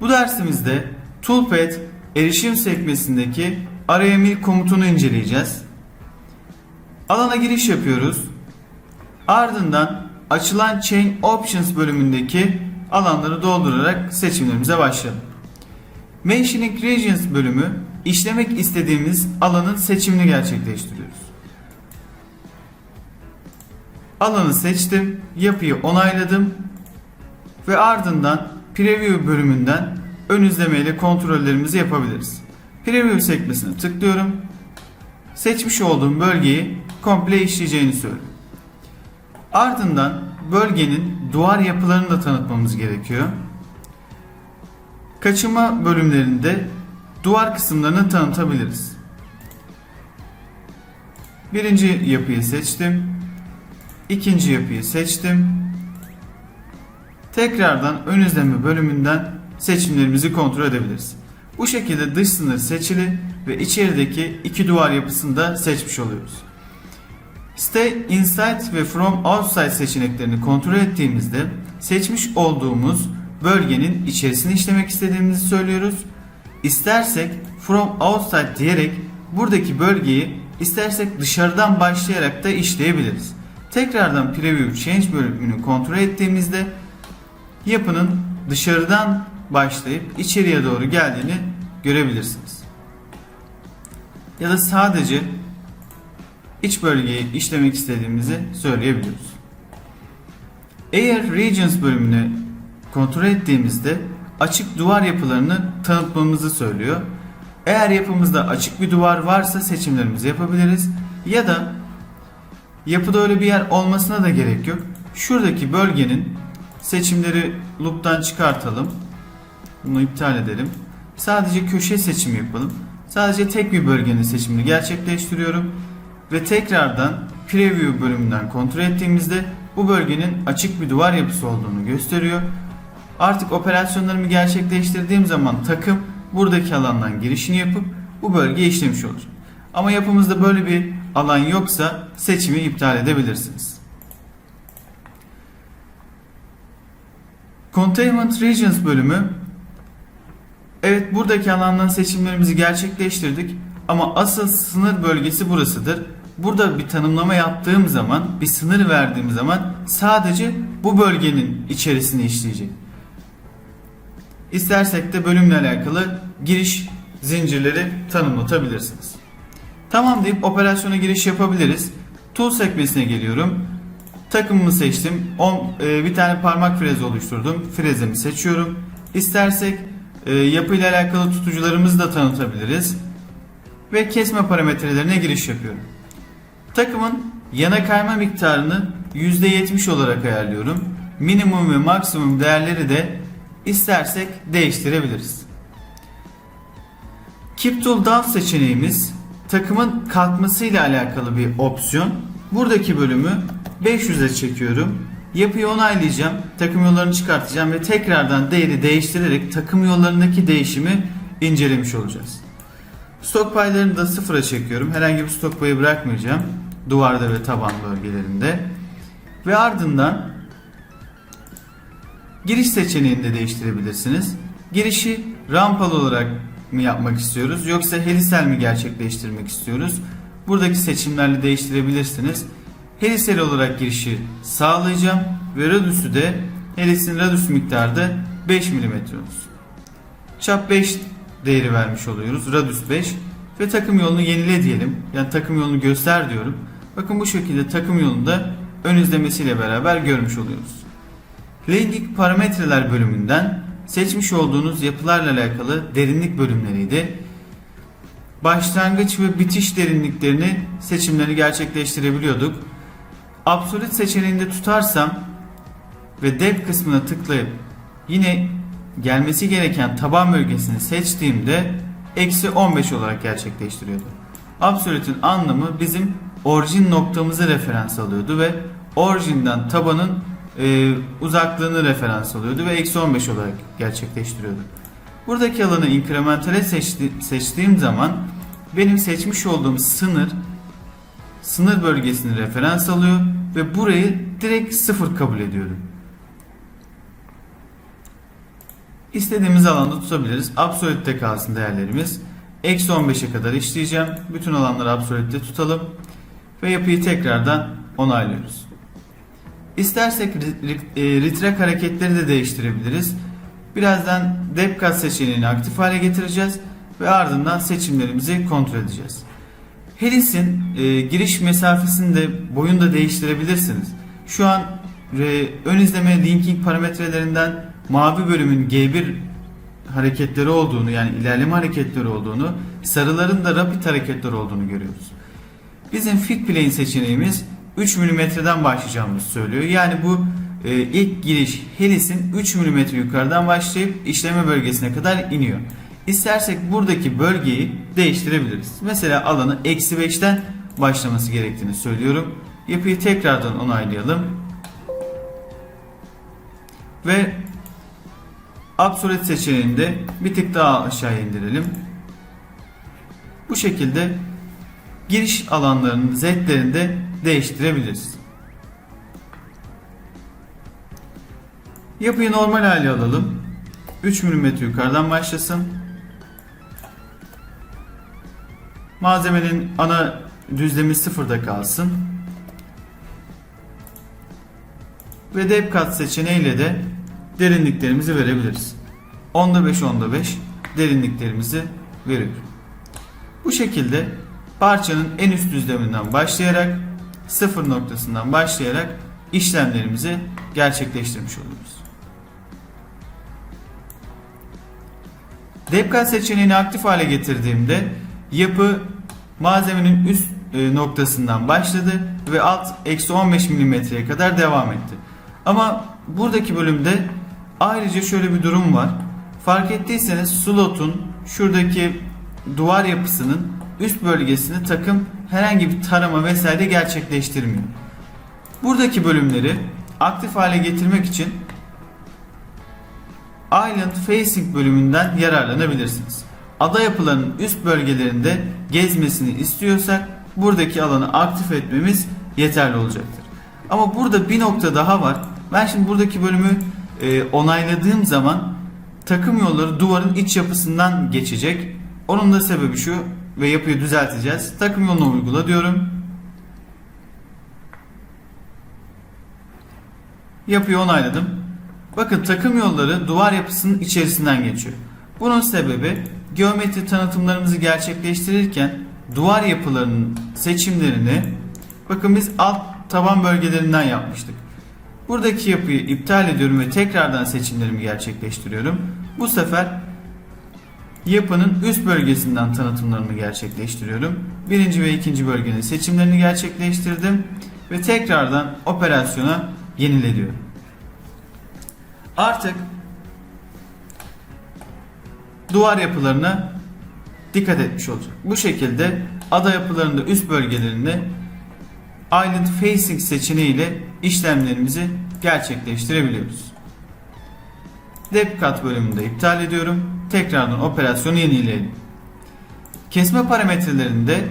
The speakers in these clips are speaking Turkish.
Bu dersimizde Toolpad erişim sekmesindeki arayamil komutunu inceleyeceğiz. Alana giriş yapıyoruz. Ardından açılan Chain Options bölümündeki alanları doldurarak seçimlerimize başlayalım. Mentioning Regions bölümü işlemek istediğimiz alanın seçimini gerçekleştiriyoruz. Alanı seçtim, yapıyı onayladım ve ardından Preview bölümünden ön izleme ile kontrollerimizi yapabiliriz. Preview sekmesine tıklıyorum. Seçmiş olduğum bölgeyi komple işleyeceğini söylüyor. Ardından bölgenin duvar yapılarını da tanıtmamız gerekiyor. Kaçınma bölümlerinde duvar kısımlarını tanıtabiliriz. Birinci yapıyı seçtim. İkinci yapıyı seçtim. Tekrardan ön izleme bölümünden seçimlerimizi kontrol edebiliriz. Bu şekilde dış sınır seçili ve içerideki iki duvar yapısını da seçmiş oluyoruz. Stay Inside ve From Outside seçeneklerini kontrol ettiğimizde seçmiş olduğumuz bölgenin içerisini işlemek istediğimizi söylüyoruz. İstersek From Outside diyerek buradaki bölgeyi istersek dışarıdan başlayarak da işleyebiliriz. Tekrardan Preview Change bölümünü kontrol ettiğimizde yapının dışarıdan başlayıp içeriye doğru geldiğini görebilirsiniz. Ya da sadece iç bölgeyi işlemek istediğimizi söyleyebiliyoruz. Eğer Regions bölümünü kontrol ettiğimizde açık duvar yapılarını tanıtmamızı söylüyor. Eğer yapımızda açık bir duvar varsa seçimlerimizi yapabiliriz. Ya da yapıda öyle bir yer olmasına da gerek yok. Şuradaki bölgenin seçimleri loop'tan çıkartalım. Bunu iptal edelim. Sadece köşe seçimi yapalım. Sadece tek bir bölgenin seçimini gerçekleştiriyorum. Ve tekrardan Preview bölümünden kontrol ettiğimizde bu bölgenin açık bir duvar yapısı olduğunu gösteriyor. Artık operasyonlarımı gerçekleştirdiğim zaman takım buradaki alandan girişini yapıp bu bölgeyi işlemiş olacak. Ama yapımızda böyle bir alan yoksa seçimi iptal edebilirsiniz. Containment Regions bölümü Evet buradaki alandan seçimlerimizi gerçekleştirdik ama asıl sınır bölgesi burasıdır. Burada bir tanımlama yaptığım zaman, bir sınır verdiğim zaman sadece bu bölgenin içerisini işleyecek. İstersek de bölümle alakalı giriş zincirleri tanımlatabilirsiniz. Tamam deyip operasyona giriş yapabiliriz. Tool sekmesine geliyorum. Takımımı seçtim. On, e, bir tane parmak frezi oluşturdum. Frezimi seçiyorum. İstersek e, yapıyla alakalı tutucularımızı da tanıtabiliriz. Ve kesme parametrelerine giriş yapıyorum. Takımın yana kayma miktarını %70 olarak ayarlıyorum. Minimum ve maksimum değerleri de istersek değiştirebiliriz. Keep Tool Down seçeneğimiz takımın kalkmasıyla alakalı bir opsiyon. Buradaki bölümü 500'e çekiyorum. Yapıyı onaylayacağım. Takım yollarını çıkartacağım ve tekrardan değeri değiştirerek takım yollarındaki değişimi incelemiş olacağız. Stok paylarını da sıfıra çekiyorum. Herhangi bir stok payı bırakmayacağım. Duvarda ve taban bölgelerinde. Ve ardından giriş seçeneğini de değiştirebilirsiniz. Girişi rampalı olarak mı yapmak istiyoruz yoksa helisel mi gerçekleştirmek istiyoruz? Buradaki seçimlerle değiştirebilirsiniz. Helisel olarak girişi sağlayacağım ve radius'u de helisin radius miktarı da 5 mm olsun. Çap 5 değeri vermiş oluyoruz. Radius 5 ve takım yolunu yenile diyelim. Yani takım yolunu göster diyorum. Bakın bu şekilde takım yolunu da ön izlemesiyle beraber görmüş oluyoruz. Linking parametreler bölümünden seçmiş olduğunuz yapılarla alakalı derinlik bölümleriydi. Başlangıç ve bitiş derinliklerini seçimleri gerçekleştirebiliyorduk. Absolute seçeneğinde tutarsam ve depth kısmına tıklayıp yine gelmesi gereken taban bölgesini seçtiğimde eksi 15 olarak gerçekleştiriyordu. Absolute'ün anlamı bizim orijin noktamızı referans alıyordu ve orijinden tabanın e, uzaklığını referans alıyordu ve eksi 15 olarak gerçekleştiriyordu. Buradaki alanı incrementale seçti, seçtiğim zaman benim seçmiş olduğum sınır sınır bölgesini referans alıyor ve burayı direkt sıfır kabul ediyorum. İstediğimiz alanda tutabiliriz. Absolütte kalsın değerlerimiz. Eksi 15'e kadar işleyeceğim. Bütün alanları absolütte tutalım. Ve yapıyı tekrardan onaylıyoruz. İstersek e, retract hareketleri de değiştirebiliriz. Birazdan depth cut seçeneğini aktif hale getireceğiz ve ardından seçimlerimizi kontrol edeceğiz. Helis'in e, giriş mesafesini de boyunu da değiştirebilirsiniz. Şu an e, ön izleme linking parametrelerinden mavi bölümün G1 hareketleri olduğunu yani ilerleme hareketleri olduğunu, sarıların da rapid hareketleri olduğunu görüyoruz. Bizim fit plane seçeneğimiz 3 mm'den başlayacağımızı söylüyor. Yani bu e, ilk giriş helisin 3 mm yukarıdan başlayıp işleme bölgesine kadar iniyor. İstersek buradaki bölgeyi değiştirebiliriz. Mesela alanı eksi 5'ten başlaması gerektiğini söylüyorum. Yapıyı tekrardan onaylayalım. Ve Absolute seçeneğinde bir tık daha aşağı indirelim. Bu şekilde giriş alanlarının z'lerini de değiştirebiliriz. Yapıyı normal hale alalım. 3 mm yukarıdan başlasın. Malzemenin ana düzlemi sıfırda kalsın. Ve depth cut seçeneğiyle de derinliklerimizi verebiliriz. Onda 5 onda 5 derinliklerimizi veriyor. Bu şekilde parçanın en üst düzleminden başlayarak sıfır noktasından başlayarak işlemlerimizi gerçekleştirmiş oluyoruz. Depth cut seçeneğini aktif hale getirdiğimde yapı malzemenin üst e, noktasından başladı ve alt eksi 15 mm'ye kadar devam etti. Ama buradaki bölümde ayrıca şöyle bir durum var. Fark ettiyseniz slotun şuradaki duvar yapısının üst bölgesini takım herhangi bir tarama vesaire gerçekleştirmiyor. Buradaki bölümleri aktif hale getirmek için Island Facing bölümünden yararlanabilirsiniz. Ada yapılarının üst bölgelerinde gezmesini istiyorsak buradaki alanı aktif etmemiz yeterli olacaktır. Ama burada bir nokta daha var. Ben şimdi buradaki bölümü e, onayladığım zaman takım yolları duvarın iç yapısından geçecek. Onun da sebebi şu ve yapıyı düzelteceğiz. Takım yolunu uygula diyorum. Yapıyı onayladım. Bakın takım yolları duvar yapısının içerisinden geçiyor. Bunun sebebi geometri tanıtımlarımızı gerçekleştirirken duvar yapılarının seçimlerini bakın biz alt taban bölgelerinden yapmıştık. Buradaki yapıyı iptal ediyorum ve tekrardan seçimlerimi gerçekleştiriyorum. Bu sefer yapının üst bölgesinden tanıtımlarını gerçekleştiriyorum. Birinci ve ikinci bölgenin seçimlerini gerçekleştirdim ve tekrardan operasyona yenile diyorum. Artık duvar yapılarına dikkat etmiş olacak. Bu şekilde ada yapılarında üst bölgelerinde Island Facing seçeneğiyle işlemlerimizi gerçekleştirebiliyoruz. Depth Cut bölümünde iptal ediyorum. Tekrardan operasyonu yenileyelim. Kesme parametrelerinde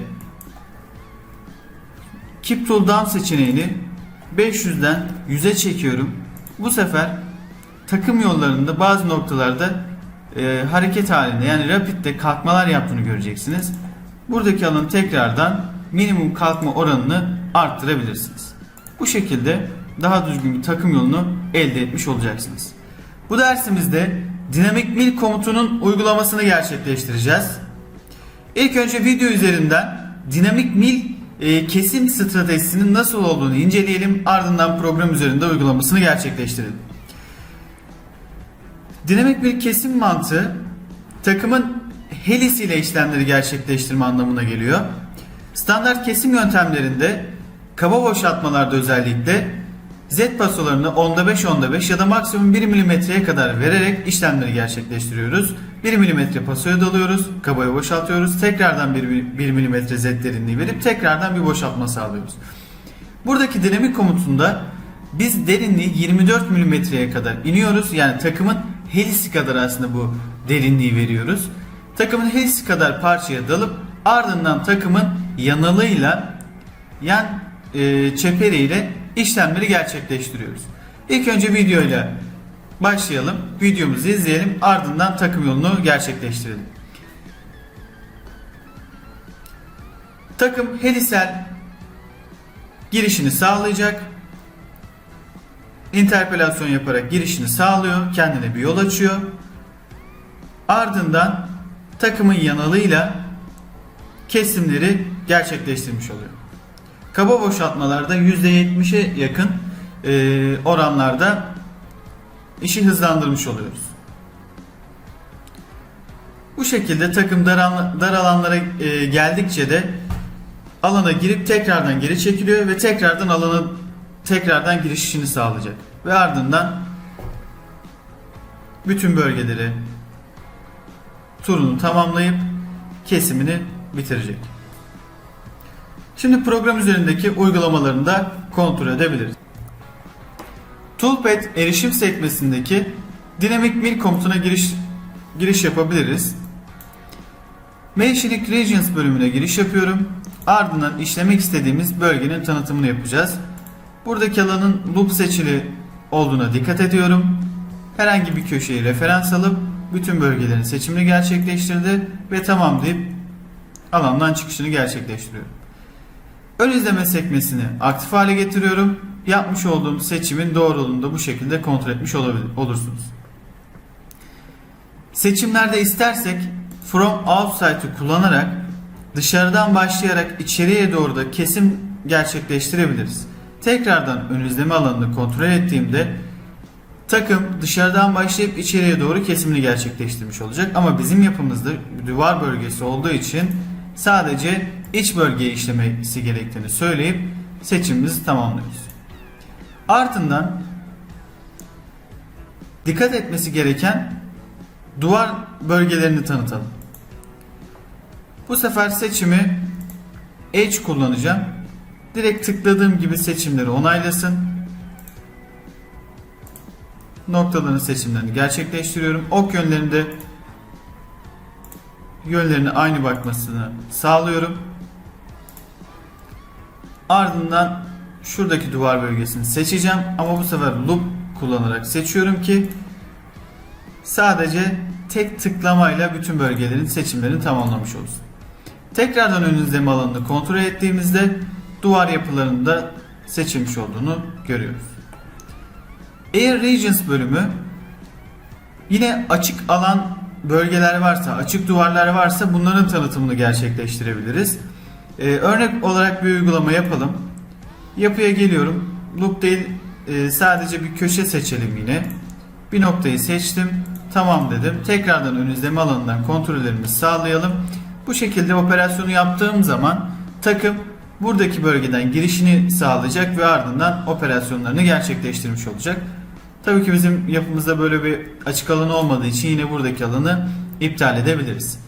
Keep Tool Down seçeneğini 500'den 100'e çekiyorum. Bu sefer takım yollarında bazı noktalarda e, hareket halinde yani rapid'de kalkmalar yaptığını göreceksiniz. Buradaki alanı tekrardan minimum kalkma oranını arttırabilirsiniz. Bu şekilde daha düzgün bir takım yolunu elde etmiş olacaksınız. Bu dersimizde dinamik mil komutunun uygulamasını gerçekleştireceğiz. İlk önce video üzerinden dinamik mil e, kesim stratejisinin nasıl olduğunu inceleyelim. Ardından program üzerinde uygulamasını gerçekleştirelim. Dinamik bir kesim mantığı takımın helisiyle işlemleri gerçekleştirme anlamına geliyor. Standart kesim yöntemlerinde kaba boşaltmalarda özellikle Z pasolarını onda 5 onda 5 ya da maksimum 1 milimetreye kadar vererek işlemleri gerçekleştiriyoruz. 1 milimetre pasoya dalıyoruz, kabaya boşaltıyoruz. Tekrardan 1, 1 milimetre Z derinliği verip tekrardan bir boşaltma sağlıyoruz. Buradaki dinamik komutunda biz derinliği 24 milimetreye kadar iniyoruz. Yani takımın helisi kadar aslında bu derinliği veriyoruz. Takımın helisi kadar parçaya dalıp ardından takımın yanalıyla yan e, çeperiyle işlemleri gerçekleştiriyoruz. İlk önce videoyla başlayalım. Videomuzu izleyelim. Ardından takım yolunu gerçekleştirelim. Takım helisel girişini sağlayacak. Interpelasyon yaparak girişini sağlıyor. Kendine bir yol açıyor. Ardından takımın yanalığıyla kesimleri gerçekleştirmiş oluyor. Kaba boşaltmalarda %70'e yakın e, oranlarda işi hızlandırmış oluyoruz. Bu şekilde takım dar, dar alanlara e, geldikçe de alana girip tekrardan geri çekiliyor ve tekrardan alana tekrardan girişini sağlayacak. Ve ardından bütün bölgeleri turunu tamamlayıp kesimini bitirecek. Şimdi program üzerindeki uygulamalarını da kontrol edebiliriz. Toolpad erişim sekmesindeki dinamik mil komutuna giriş giriş yapabiliriz. Mentioning Regions bölümüne giriş yapıyorum. Ardından işlemek istediğimiz bölgenin tanıtımını yapacağız. Buradaki alanın loop seçili olduğuna dikkat ediyorum. Herhangi bir köşeyi referans alıp bütün bölgelerin seçimini gerçekleştirdi ve tamam deyip alandan çıkışını gerçekleştiriyorum. Ön izleme sekmesini aktif hale getiriyorum. Yapmış olduğum seçimin doğruluğunu da bu şekilde kontrol etmiş olursunuz. Seçimlerde istersek From Outside'ı kullanarak dışarıdan başlayarak içeriye doğru da kesim gerçekleştirebiliriz. Tekrardan ön izleme alanını kontrol ettiğimde takım dışarıdan başlayıp içeriye doğru kesimini gerçekleştirmiş olacak. Ama bizim yapımızda duvar bölgesi olduğu için sadece iç bölgeye işlemesi gerektiğini söyleyip seçimimizi tamamlıyoruz. Ardından dikkat etmesi gereken duvar bölgelerini tanıtalım. Bu sefer seçimi Edge kullanacağım. Direkt tıkladığım gibi seçimleri onaylasın. Noktaların seçimlerini gerçekleştiriyorum. Ok yönlerinde yönlerine aynı bakmasını sağlıyorum. Ardından şuradaki duvar bölgesini seçeceğim ama bu sefer loop kullanarak seçiyorum ki sadece tek tıklamayla bütün bölgelerin seçimlerini tamamlamış olsun. Tekrardan ön izleme alanını kontrol ettiğimizde duvar yapılarında seçilmiş olduğunu görüyoruz. Air Regions bölümü yine açık alan bölgeler varsa, açık duvarlar varsa bunların tanıtımını gerçekleştirebiliriz. Ee, örnek olarak bir uygulama yapalım. Yapıya geliyorum. Loop değil e, sadece bir köşe seçelim yine. Bir noktayı seçtim. Tamam dedim. Tekrardan ön izleme alanından kontrollerimizi sağlayalım. Bu şekilde operasyonu yaptığım zaman takım buradaki bölgeden girişini sağlayacak ve ardından operasyonlarını gerçekleştirmiş olacak. Tabii ki bizim yapımızda böyle bir açık alan olmadığı için yine buradaki alanı iptal edebiliriz.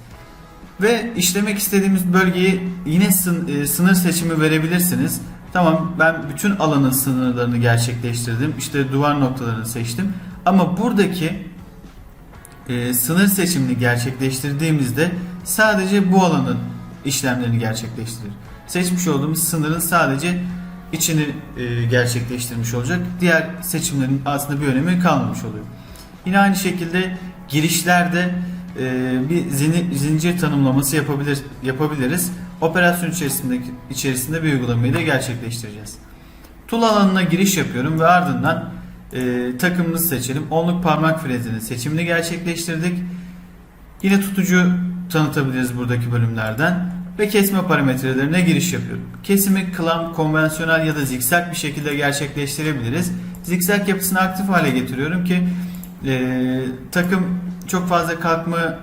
Ve işlemek istediğimiz bölgeyi yine e, sınır seçimi verebilirsiniz. Tamam ben bütün alanın sınırlarını gerçekleştirdim. İşte duvar noktalarını seçtim. Ama buradaki e, sınır seçimini gerçekleştirdiğimizde sadece bu alanın işlemlerini gerçekleştirir. Seçmiş olduğumuz sınırın sadece içini e, gerçekleştirmiş olacak. Diğer seçimlerin aslında bir önemi kalmamış oluyor. Yine aynı şekilde girişlerde e, bir zincir tanımlaması yapabilir yapabiliriz. Operasyon içerisindeki içerisinde bir uygulamayı da gerçekleştireceğiz. Tool alanına giriş yapıyorum ve ardından e, takımımızı seçelim. Onluk parmak frezinin seçimini gerçekleştirdik. Yine tutucu tanıtabiliriz buradaki bölümlerden ve kesme parametrelerine giriş yapıyorum. Kesimi klam, konvansiyonel ya da zikzak bir şekilde gerçekleştirebiliriz. Zikzak yapısını aktif hale getiriyorum ki e, takım çok fazla kalkma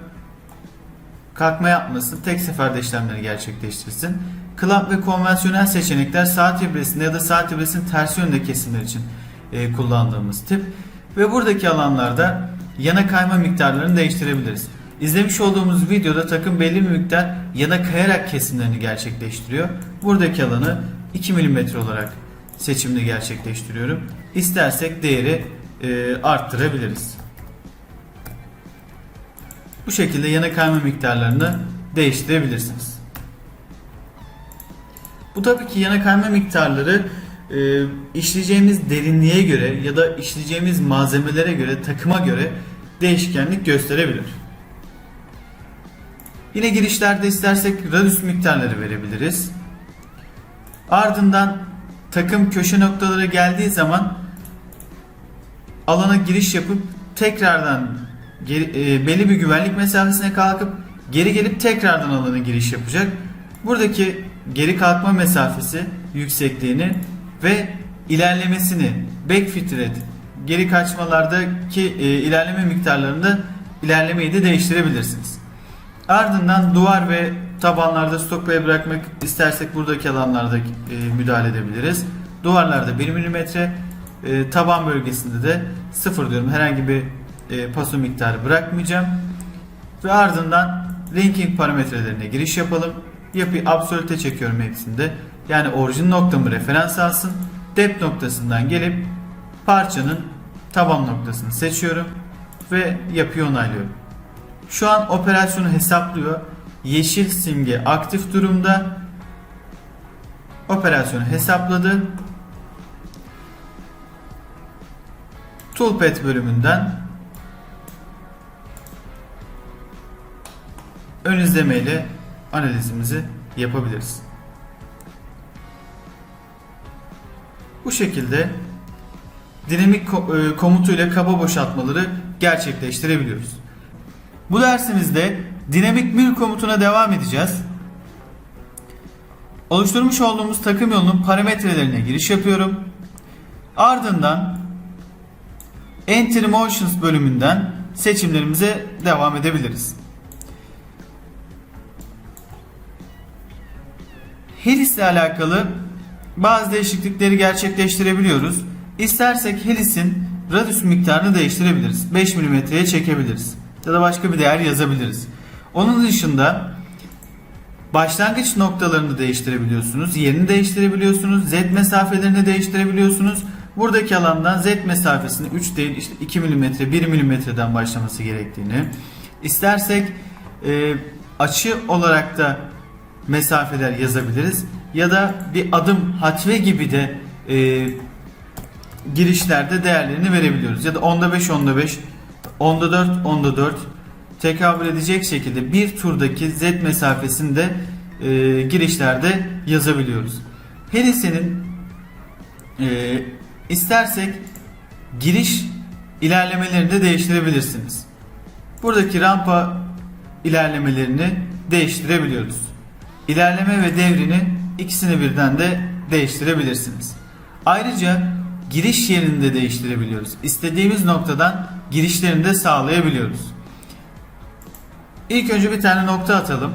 kalkma yapmasın, tek seferde işlemleri gerçekleştirsin. Clamp ve konvansiyonel seçenekler saat ibresinde ya da saat ibresinin tersi yönde kesimler için e, kullandığımız tip. Ve buradaki alanlarda yana kayma miktarlarını değiştirebiliriz. İzlemiş olduğumuz videoda takım belli bir miktar yana kayarak kesimlerini gerçekleştiriyor. Buradaki alanı 2 mm olarak seçimini gerçekleştiriyorum. İstersek değeri e, arttırabiliriz. Bu şekilde yana kayma miktarlarını değiştirebilirsiniz. Bu tabii ki yana kayma miktarları e, işleyeceğimiz derinliğe göre ya da işleyeceğimiz malzemelere göre, takıma göre değişkenlik gösterebilir. Yine girişlerde istersek radius miktarları verebiliriz. Ardından takım köşe noktaları geldiği zaman alana giriş yapıp tekrardan geri, e, belli bir güvenlik mesafesine kalkıp geri gelip tekrardan alana giriş yapacak. Buradaki geri kalkma mesafesi yüksekliğini ve ilerlemesini backfit rate geri kaçmalardaki e, ilerleme miktarlarında ilerlemeyi de değiştirebilirsiniz. Ardından duvar ve tabanlarda stokpaya bırakmak istersek buradaki alanlarda e, müdahale edebiliriz. Duvarlarda 1 mm, e, taban bölgesinde de 0 diyorum. Herhangi bir e, paso miktarı bırakmayacağım. Ve ardından linking parametrelerine giriş yapalım. Yapıyı absolute çekiyorum hepsinde. Yani orijin noktamı referans alsın. Dep noktasından gelip parçanın taban noktasını seçiyorum ve yapıyı onaylıyorum. Şu an operasyonu hesaplıyor. Yeşil simge aktif durumda. Operasyonu hesapladı. Toolpath bölümünden ön izleme ile analizimizi yapabiliriz. Bu şekilde dinamik e, komutuyla kaba boşaltmaları gerçekleştirebiliyoruz. Bu dersimizde dinamik mil komutuna devam edeceğiz. Oluşturmuş olduğumuz takım yolunun parametrelerine giriş yapıyorum. Ardından Enter Motions bölümünden seçimlerimize devam edebiliriz. Helis ile alakalı bazı değişiklikleri gerçekleştirebiliyoruz. İstersek Helis'in radius miktarını değiştirebiliriz. 5 mm'ye çekebiliriz. Ya da başka bir değer yazabiliriz. Onun dışında başlangıç noktalarını değiştirebiliyorsunuz. Yerini değiştirebiliyorsunuz. Z mesafelerini değiştirebiliyorsunuz. Buradaki alandan Z mesafesini 3 değil işte 2 mm 1 mm'den başlaması gerektiğini. İstersek e, açı olarak da mesafeler yazabiliriz. Ya da bir adım hatve gibi de e, girişlerde değerlerini verebiliyoruz. Ya da onda 5 onda 5 onda 4 onda 4 tekabül edecek şekilde bir turdaki Z mesafesini de e, girişlerde yazabiliyoruz. Helise'nin e, istersek giriş ilerlemelerini de değiştirebilirsiniz. Buradaki rampa ilerlemelerini değiştirebiliyoruz. İlerleme ve devrini ikisini birden de değiştirebilirsiniz. Ayrıca giriş yerini de değiştirebiliyoruz. İstediğimiz noktadan girişlerini de sağlayabiliyoruz. İlk önce bir tane nokta atalım.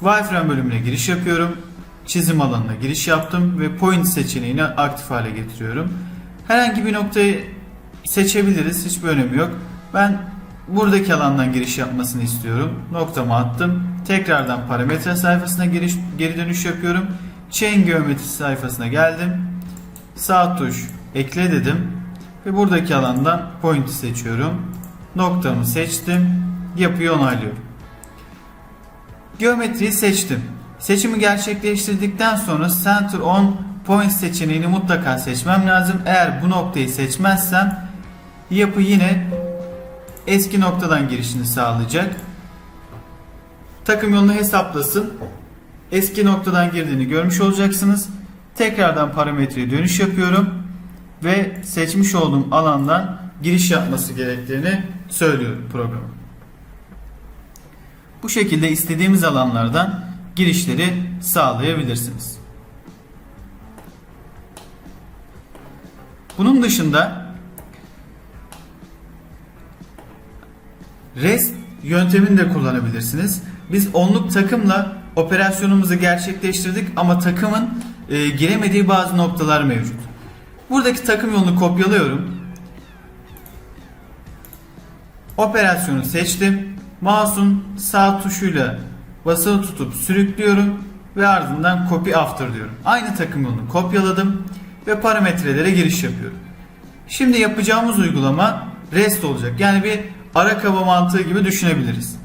Wireframe bölümüne giriş yapıyorum. Çizim alanına giriş yaptım ve point seçeneğini aktif hale getiriyorum. Herhangi bir noktayı seçebiliriz. Hiçbir önemi yok. Ben buradaki alandan giriş yapmasını istiyorum. Noktamı attım. Tekrardan parametre sayfasına giriş, geri dönüş yapıyorum. Chain geometrisi sayfasına geldim. Sağ tuş ekle dedim. Ve buradaki alandan point'i seçiyorum. Noktamı seçtim. Yapıyı onaylıyorum. Geometriyi seçtim. Seçimi gerçekleştirdikten sonra Center on Point seçeneğini mutlaka seçmem lazım. Eğer bu noktayı seçmezsem yapı yine eski noktadan girişini sağlayacak. Takım yolunu hesaplasın. Eski noktadan girdiğini görmüş olacaksınız. Tekrardan parametreye dönüş yapıyorum ve seçmiş olduğum alandan giriş yapması gerektiğini söylüyorum programa. Bu şekilde istediğimiz alanlardan girişleri sağlayabilirsiniz. Bunun dışında REST yöntemini de kullanabilirsiniz. Biz onluk takımla operasyonumuzu gerçekleştirdik ama takımın e, giremediği bazı noktalar mevcut. Buradaki takım yolunu kopyalıyorum. Operasyonu seçtim. Mouse'un sağ tuşuyla basılı tutup sürüklüyorum ve ardından copy after diyorum. Aynı takım yolunu kopyaladım ve parametrelere giriş yapıyorum. Şimdi yapacağımız uygulama REST olacak. Yani bir ara kaba mantığı gibi düşünebiliriz.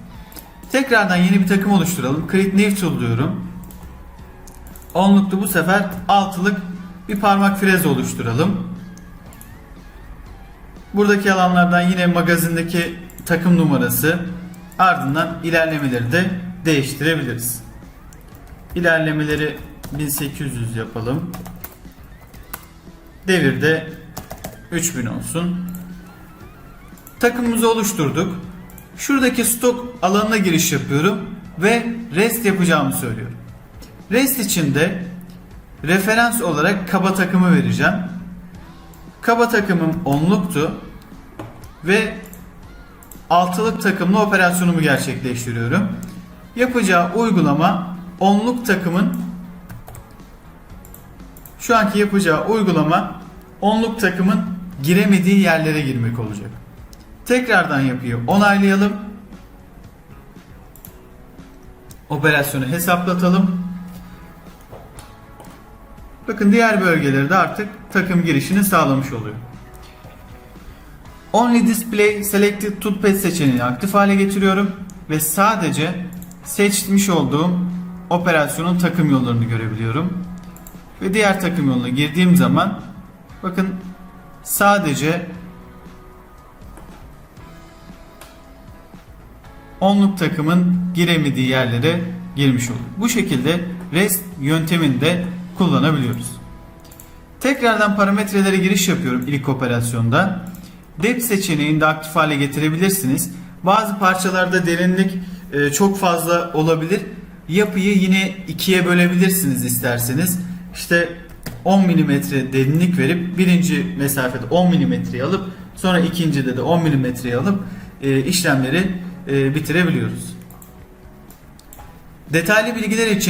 Tekrardan yeni bir takım oluşturalım. Create New Tool diyorum. Onluklu bu sefer altılık bir parmak frez oluşturalım. Buradaki alanlardan yine magazindeki takım numarası ardından ilerlemeleri de değiştirebiliriz. İlerlemeleri 1800 yapalım. Devirde 3000 olsun. Takımımızı oluşturduk. Şuradaki stok alanına giriş yapıyorum ve rest yapacağımı söylüyorum. Rest için de referans olarak kaba takımı vereceğim. Kaba takımım onluktu ve altılık takımlı operasyonumu gerçekleştiriyorum. Yapacağı uygulama onluk takımın şu anki yapacağı uygulama onluk takımın giremediği yerlere girmek olacak. Tekrardan yapıyı onaylayalım. Operasyonu hesaplatalım. Bakın diğer bölgelerde artık takım girişini sağlamış oluyor. Only Display Selected Touchpad seçeneğini aktif hale getiriyorum ve sadece seçmiş olduğum operasyonun takım yollarını görebiliyorum. Ve diğer takım yoluna girdiğim zaman bakın sadece onluk takımın giremediği yerlere girmiş oluyor. Bu şekilde REST yöntemini de kullanabiliyoruz. Tekrardan parametrelere giriş yapıyorum ilk operasyonda. Depth seçeneğini de aktif hale getirebilirsiniz. Bazı parçalarda derinlik e, çok fazla olabilir. Yapıyı yine ikiye bölebilirsiniz isterseniz. İşte 10 mm derinlik verip birinci mesafede 10 mm'yi alıp sonra ikincide de 10 mm'yi alıp e, işlemleri e, bitirebiliyoruz. Detaylı bilgiler için